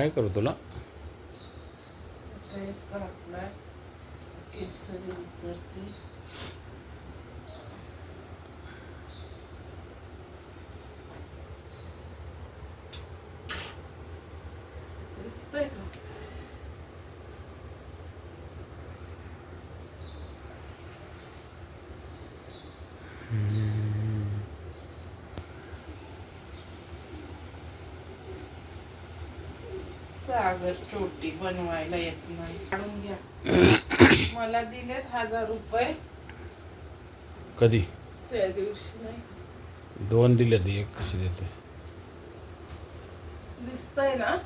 काय करू तुला? सागर चोटी बनवायला येत नाही. काढून घ्या. मला दिलेत हजार रुपये. कधी? त्या दिवशी नाही. दोन दिले ते एक कशी देते? दिसतंय ना?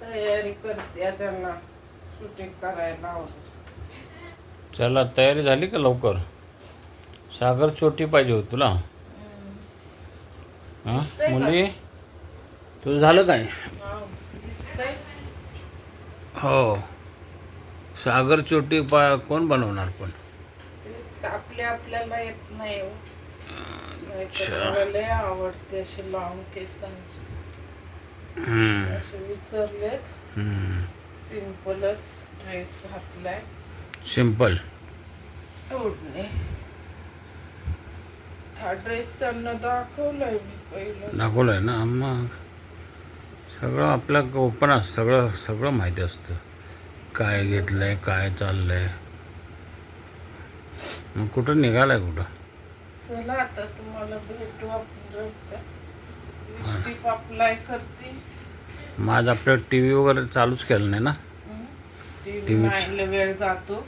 तयारी करते त्यांना. शूटिंग करायला आवडत चला तयारी झाली का लवकर? सागर चोटी पाहिजे होती तुला. हां? मुली? तुझं झालं काय? हो. सागर चोटी पा कोण बनवणार पण? आपल्या आपल्याला येत नाही हो. नाहीतर अच्छा. मला लय आवडते असे लॉंग केसांचे. हम्म, असे विचारलेत हम्म. सिम्पलच ड्रेस घातलाय. सिंपल ओढणे हा ड्रेस त्यांना दाखवलाय मी पहिलं. दाखवलं आहे ना? मग सगळं आपलं ओपन असतं. सगळं सगळं माहिती असतं. काय घेतलं आहे काय चाललं आहे मग कुठं निघालाय कुठं? चला आता तुम्हाला भेटू आपण रस्त्यात लिपस्टिक अप्लाय करते. मग आज आपलं टी व्ही वगैरे चालूच केलं नाही ना? च. पाहायला वेळ जातो.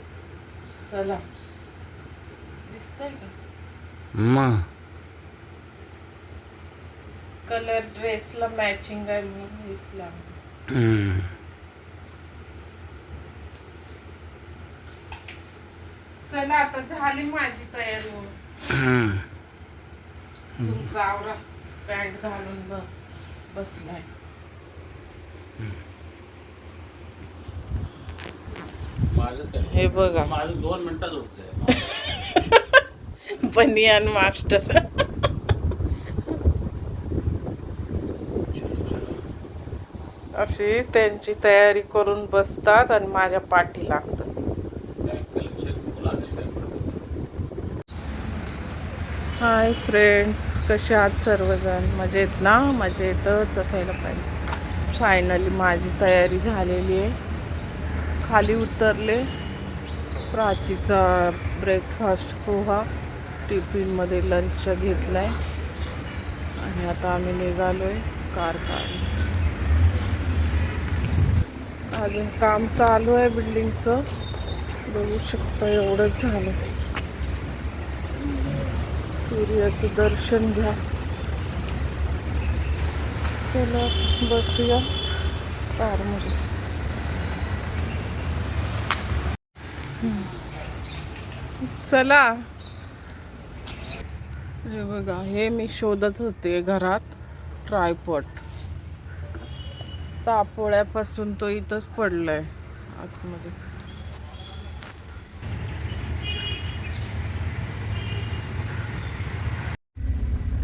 चला. दिसतंय का? मग कलर ड्रेसला मॅचिंग आहे म्हणून घेतला हम्म. चला आता झाली माझी तयारी होऊन. हम्म. तुमचा आवरा. पॅन्ट घालून ब बसलाय माझं काय? हे बघा. माझं दोन मिनिटात होतंय बनियान मास्टर. अशी त्यांची तयारी करून बसतात आणि माझ्या पाठी लागतात. हाय फ्रेंड्स कसे आहात सर्वजण? मजेत ना? मजेतच असायला पाहिजे. फायनली माझी तयारी झालेली आहे. खाली उतरले. प्राचीचा ब्रेकफास्ट पोहा. टिफिनमध्ये लंच घेतला आहे आणि आता आम्ही निघालो आहे कार काढून अजून काम चालू आहे बिल्डिंगचं बघू शकता एवढंच झालं. सूर्याचं दर्शन घ्या. चला बसूया कारमध्ये. चला. हे बघा हे मी शोधत होते घरात ट्रायपॉट. तापोळ्यापासून तो इथंच पडलाय आतमध्ये.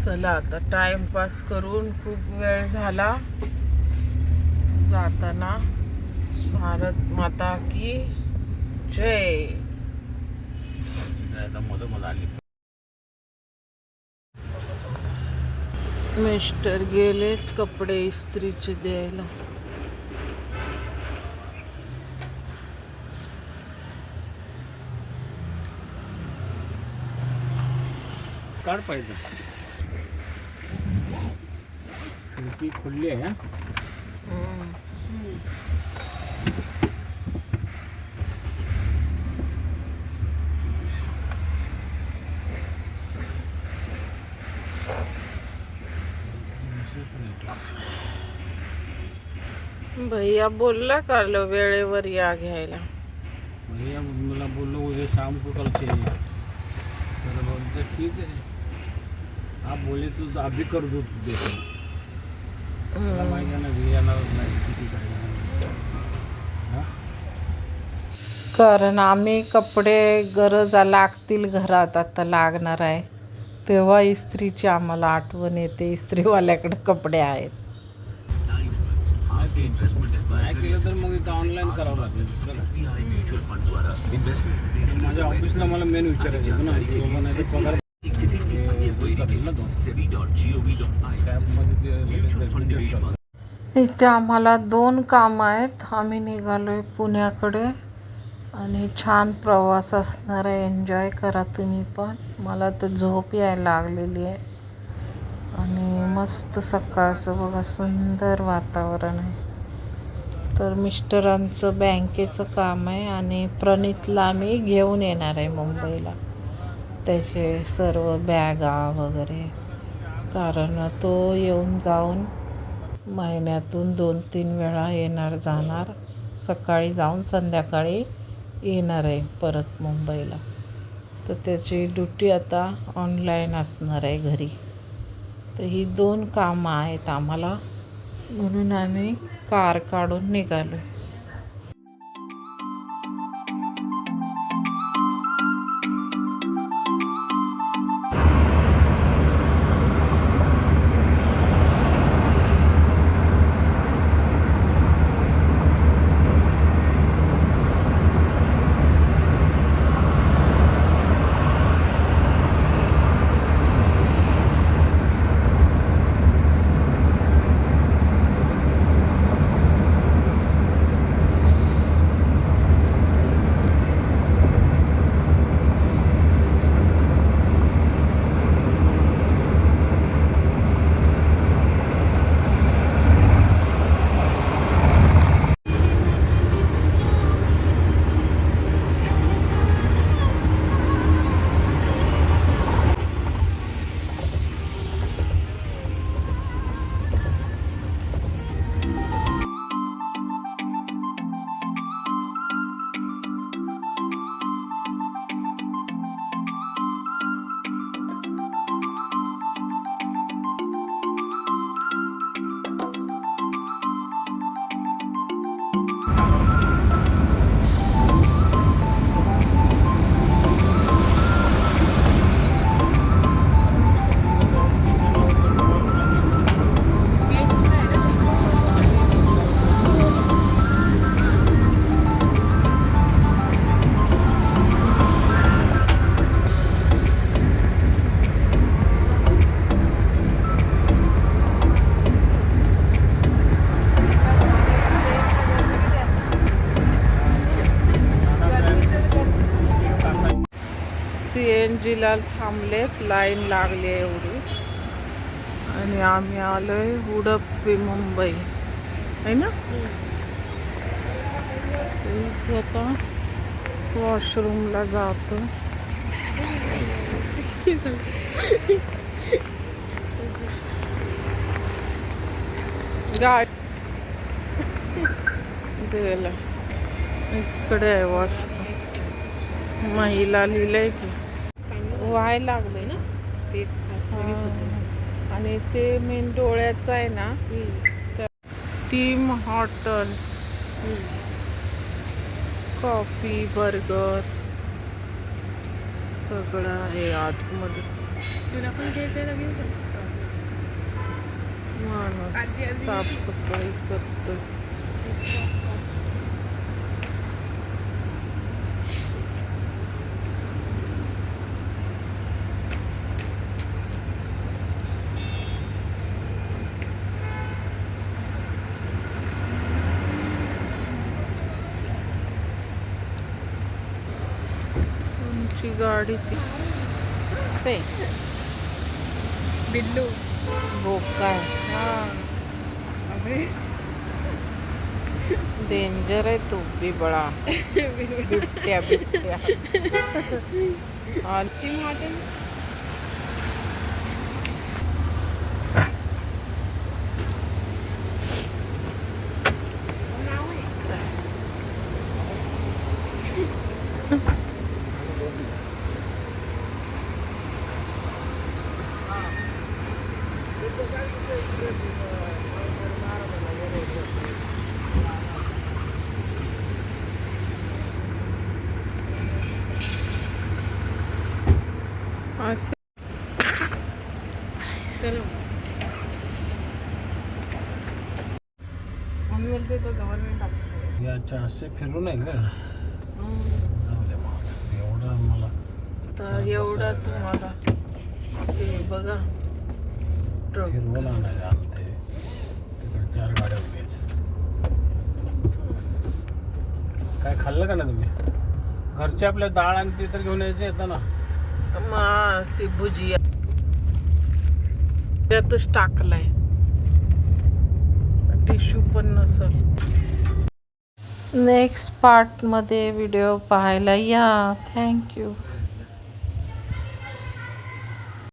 चला आता टाइमपास करून खूप वेळ झाला. जाताना भारत माता की जय मिस्टर गेलेत कपडे इस्त्रीचे द्यायला. काढ पाहिजे. खिडकी खुल्ली आहे हा? भैया बोलला का लो वेळेवर या घ्यायला? भैया मला बोललो उद्या शाम को कल चाहिए तर बोलते ठीक है आप बोले तो अभी कर दो देखो मला माहिती आहे ना घरी येणारच नाही किती काय कारण आम्ही कपडे गरज लागतील घरात आता लागणार आहे. तेव्हा इस्त्रीची आम्हाला आठवण येते इस्त्रीवाल्याकडे कपडे आहेत. नाही केलं तर मग इथं ऑनलाईन करावं लागेल काय. माझ्या ऑफिसला मला मेन विचारायचं ना की बाबा नाही पगार. इथे आम्हाला दोन कामं आहेत. आम्ही निघालोय पुण्याकडे. आणि छान प्रवास असणार. आहे एन्जॉय करा तुम्ही पण. मला तर झोप यायला लागलेली आहे. आणि मस्त सकाळचं बघा सुंदर वातावरण आहे. तर मिस्टरांचं बँकेचं काम आहे आणि प्रणितला आम्ही घेऊन येणार आहे मुंबईला. त्याचे सर्व बॅगा वगैरे. कारण तो येऊन जाऊन महिन्यातून दोन तीन वेळा येणार जाणार. सकाळी जाऊन संध्याकाळी येणार आहे परत मुंबईला. तर त्याची ड्युटी आता ऑनलाईन असणार आहे घरी. तर ही दोन कामं आहेत आम्हाला. म्हणून आम्ही कार काढून निघालो सी एन जीला थांबलेत लाईन लागली आहे एवढी. आणि आम्ही आलोय उडप्पी मुंबई. आहे ना? आता वॉशरूमला जातो. गाडी इकडे आहे वॉशरूम महिला लिहिलंय की. व्हाय लागले ना. आणि ते मेन डोळ्याचं आहे ना टीम हॉटल कॉफी बर्गर सगळं आहे आतमध्ये. तुला पण घ्यायचं माणूस. साफसफाई करतो तुमची गाडी ती. ते. बिल्लू. हा. अबे डेंजर आहे तू बिबळा. बिबट्या बिबट्या. आणि टीम हॉटेल नाव बोलते तो गव्हर्नमेंट ऑफिसर याच्या असे फिरू नये का. एवढं मला तर एवढा तुम्हाला ते बघा. ट्रक फिरवून आणायला आणते तिकडे चार गाड्या उभ्या आहेत. काय खाल्लं का ना तुम्ही? घरचे आपल्या डाळ आणि ते तर घेऊन यायचे येतं ना. मा ती भुजिया. त्यातच टाकलाय. टिश्यू पण नसल. नेक्स्ट पार्टमध्ये व्हिडिओ पाहायला या. थँक्यू